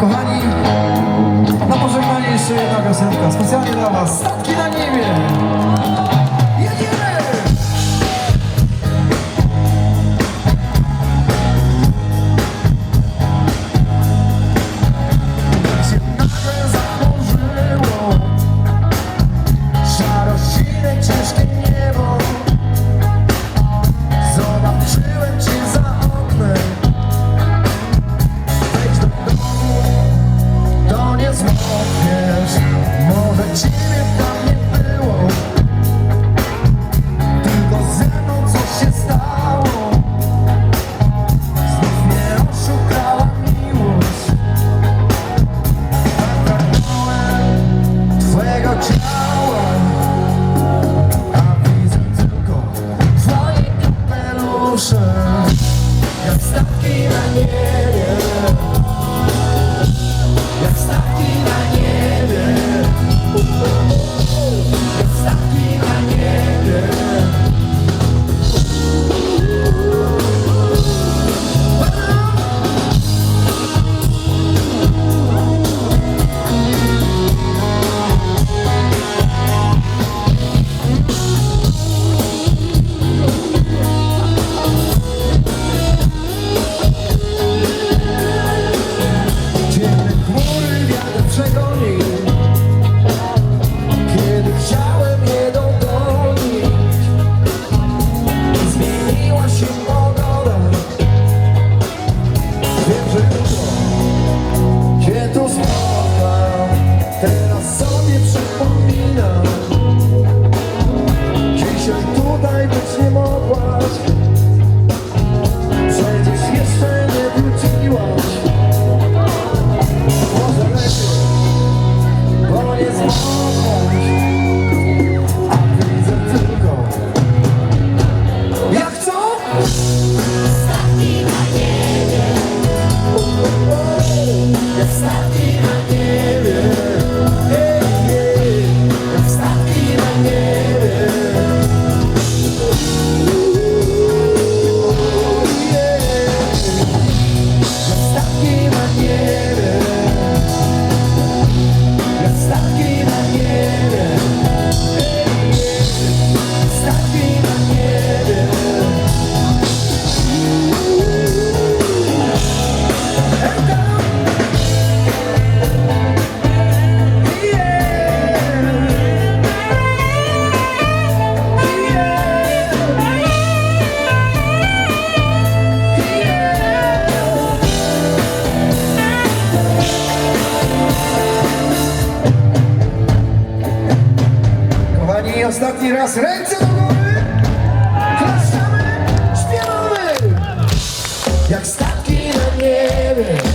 Kochani, na pożegnanie jeszcze jedna piosenka specjalnie dla Was. Statki na niebie! Teraz sobie przypomnę I ostatni raz ręce do góry, klaszczamy, śpiewamy, jak statki na niebie.